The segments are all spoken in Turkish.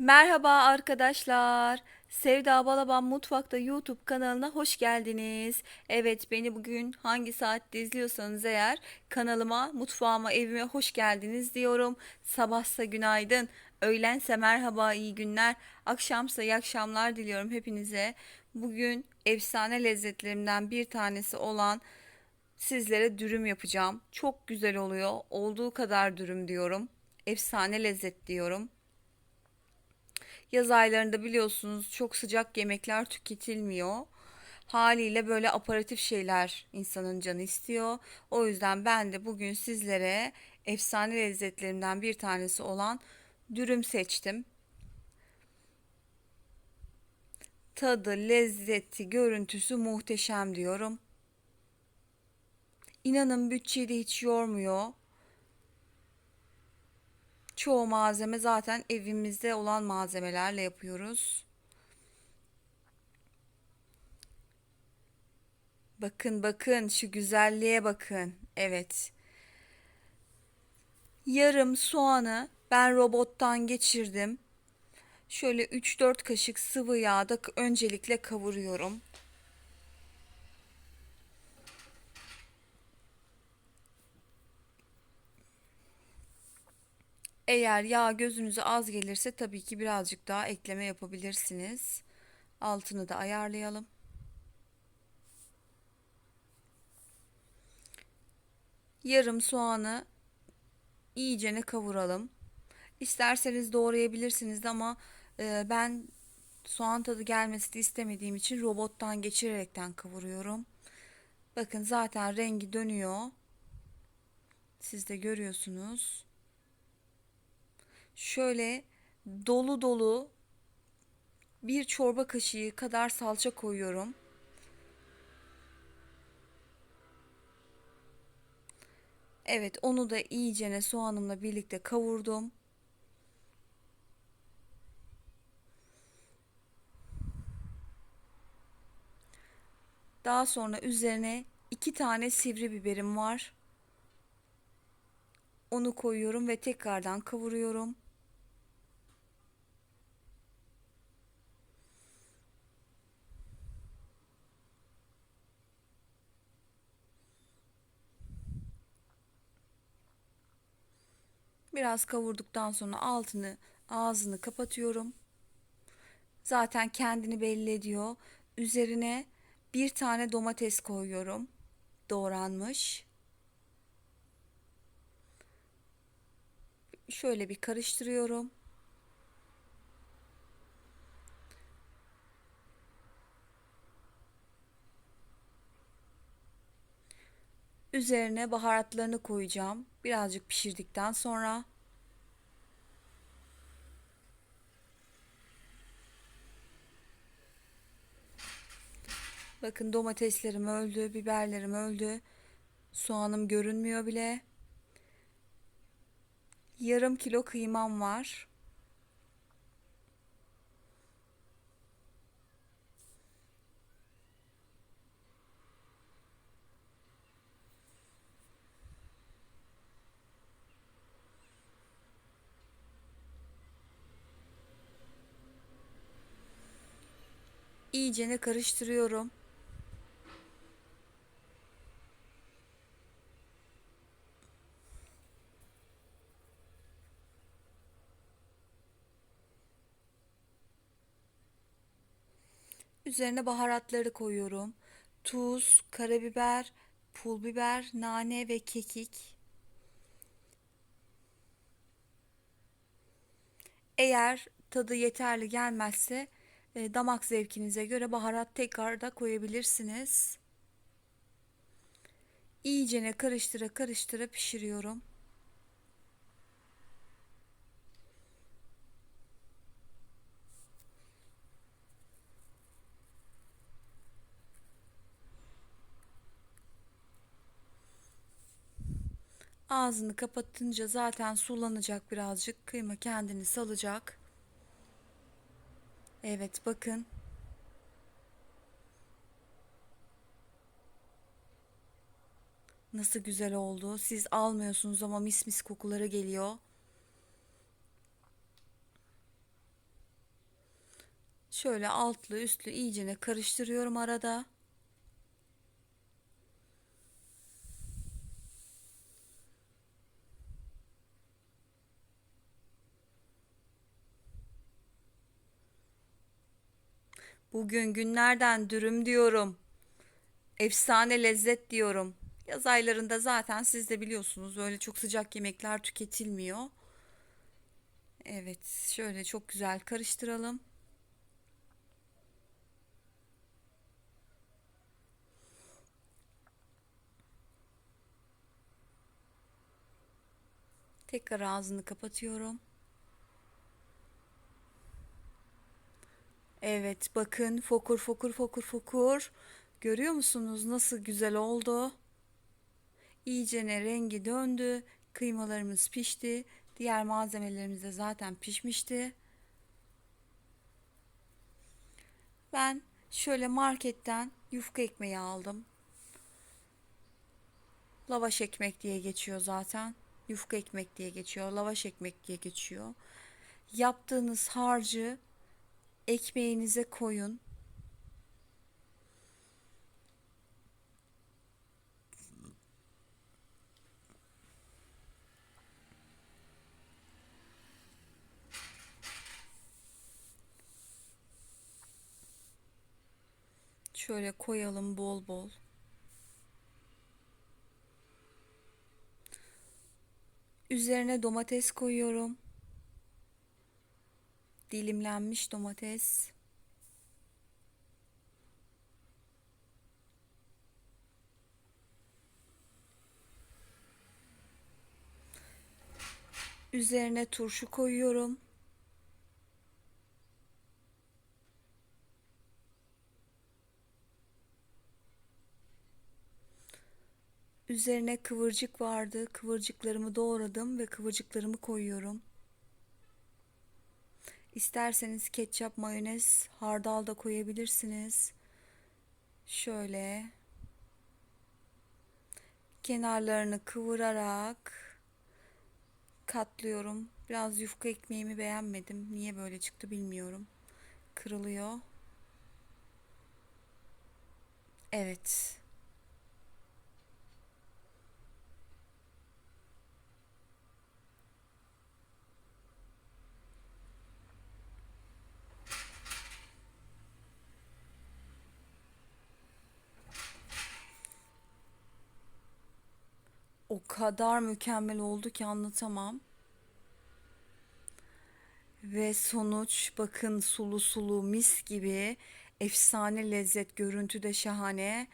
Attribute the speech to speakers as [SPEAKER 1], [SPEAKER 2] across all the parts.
[SPEAKER 1] Merhaba arkadaşlar. Sevda Balaban Mutfak'ta YouTube kanalına hoş geldiniz. Evet beni bugün hangi saatte izliyorsanız eğer kanalıma, mutfağıma, evime hoş geldiniz diyorum. Sabahsa günaydın, öğlense merhaba, iyi günler, akşamsa iyi akşamlar diliyorum hepinize. Bugün efsane lezzetlerimden bir tanesi olan sizlere dürüm yapacağım. Çok güzel oluyor. Olduğu kadar dürüm diyorum. Efsane lezzet diyorum. Yaz aylarında biliyorsunuz çok sıcak yemekler tüketilmiyor. Haliyle böyle aparatif şeyler insanın canı istiyor. O yüzden ben de bugün sizlere efsane lezzetlerimden bir tanesi olan dürüm seçtim. Tadı, lezzeti, görüntüsü muhteşem diyorum. İnanın bütçeyi de hiç yormuyor. Çoğu malzeme zaten evimizde olan malzemelerle yapıyoruz. Bakın bakın şu güzelliğe bakın. Evet. Yarım soğanı ben robottan geçirdim. Şöyle 3-4 kaşık sıvı yağda öncelikle kavuruyorum. Eğer yağ gözünüze az gelirse tabii ki birazcık daha ekleme yapabilirsiniz. Altını da ayarlayalım. Yarım soğanı iyicene kavuralım. İsterseniz doğrayabilirsiniz ama e, ben soğan tadı gelmesini istemediğim için robottan geçirerekten kavuruyorum. Bakın zaten rengi dönüyor. Siz de görüyorsunuz şöyle dolu dolu bir çorba kaşığı kadar salça koyuyorum. Evet, onu da iyicene soğanımla birlikte kavurdum. Daha sonra üzerine iki tane sivri biberim var. Onu koyuyorum ve tekrardan kavuruyorum. Biraz kavurduktan sonra altını ağzını kapatıyorum. Zaten kendini belli ediyor. Üzerine bir tane domates koyuyorum. Doğranmış. Şöyle bir karıştırıyorum. Üzerine baharatlarını koyacağım. Birazcık pişirdikten sonra Bakın domateslerim öldü, biberlerim öldü. Soğanım görünmüyor bile. Yarım kilo kıymam var. İyicene karıştırıyorum. Üzerine baharatları koyuyorum. Tuz, karabiber, pul biber, nane ve kekik. Eğer tadı yeterli gelmezse e, damak zevkinize göre baharat tekrar da koyabilirsiniz. İyicene karıştıra karıştıra pişiriyorum. Ağzını kapatınca zaten sulanacak birazcık. Kıyma kendini salacak. Evet bakın. Nasıl güzel oldu. Siz almıyorsunuz ama mis mis kokuları geliyor. Şöyle altlı üstlü iyicene karıştırıyorum arada. Bugün günlerden dürüm diyorum. Efsane lezzet diyorum. Yaz aylarında zaten siz de biliyorsunuz öyle çok sıcak yemekler tüketilmiyor. Evet, şöyle çok güzel karıştıralım. Tekrar ağzını kapatıyorum. Evet, bakın fokur fokur fokur fokur. Görüyor musunuz nasıl güzel oldu? İyicene rengi döndü. Kıymalarımız pişti. Diğer malzemelerimiz de zaten pişmişti. Ben şöyle marketten yufka ekmeği aldım. Lavaş ekmek diye geçiyor zaten. Yufka ekmek diye geçiyor. Lavaş ekmek diye geçiyor. Yaptığınız harcı ekmeğinize koyun. Şöyle koyalım bol bol. Üzerine domates koyuyorum. Dilimlenmiş domates. Üzerine turşu koyuyorum. Üzerine kıvırcık vardı. Kıvırcıklarımı doğradım ve kıvırcıklarımı koyuyorum. İsterseniz ketçap, mayonez, hardal da koyabilirsiniz. Şöyle kenarlarını kıvırarak katlıyorum. Biraz yufka ekmeğimi beğenmedim. Niye böyle çıktı bilmiyorum. Kırılıyor. Evet. O kadar mükemmel oldu ki anlatamam. Ve sonuç bakın sulu sulu mis gibi efsane lezzet görüntü de şahane.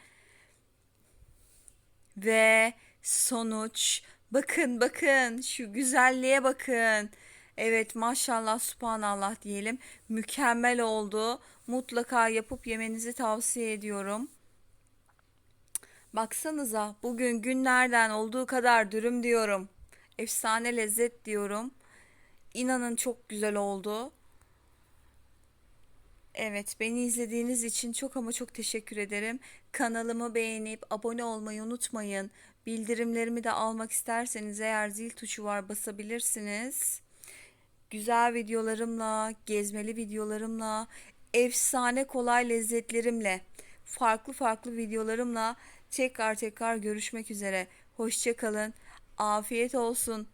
[SPEAKER 1] Ve sonuç bakın bakın şu güzelliğe bakın. Evet maşallah subhanallah diyelim. Mükemmel oldu. Mutlaka yapıp yemenizi tavsiye ediyorum. Baksanıza bugün günlerden olduğu kadar dürüm diyorum. Efsane lezzet diyorum. İnanın çok güzel oldu. Evet, beni izlediğiniz için çok ama çok teşekkür ederim. Kanalımı beğenip abone olmayı unutmayın. Bildirimlerimi de almak isterseniz eğer zil tuşu var basabilirsiniz. Güzel videolarımla, gezmeli videolarımla, efsane kolay lezzetlerimle, farklı farklı videolarımla tekrar tekrar görüşmek üzere. Hoşça kalın. Afiyet olsun.